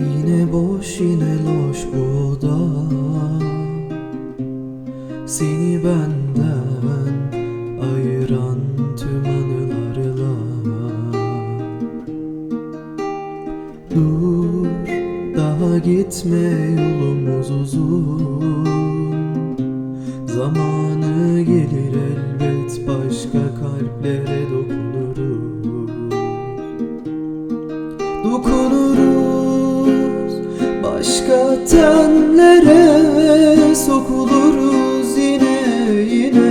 Yine boş yine loş bu oda Seni benden ayıran tüm anılarla. Dur daha gitme yolumuz uzun. Zamanı gelir elbet başka kalplere dokunuruz. Dokunuruz başka tenlere sokuluruz yine yine.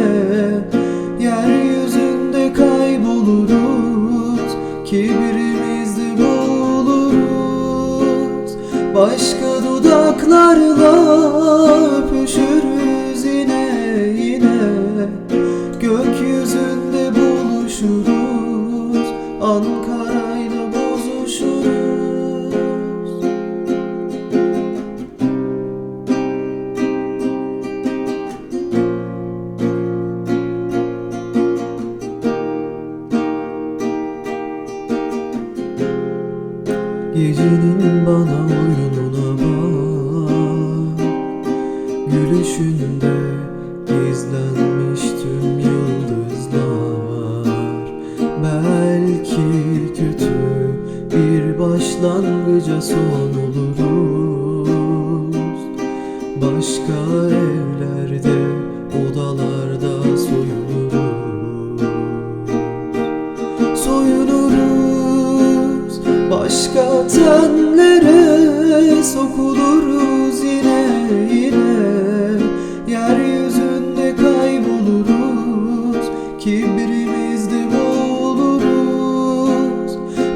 Yeryüzünde kayboluruz Kibrimizde boğuluruz Başka dudaklarla öpüşürüz yine yine. Gökyüzünde buluşuruz Ankara'yla Gecenin bana oyununa bak. Gülüşünde gizlenmiş tüm yıldızlar. Belki kötü bir başlangıca son oluruz. Başka Başka tenlere sokuluruz yine yine. Yeryüzünde kayboluruz Kibrimizde boğuluruz.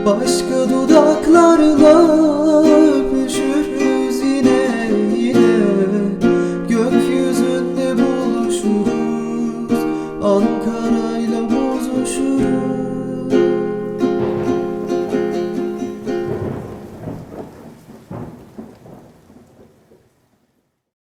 Başka dudaklarla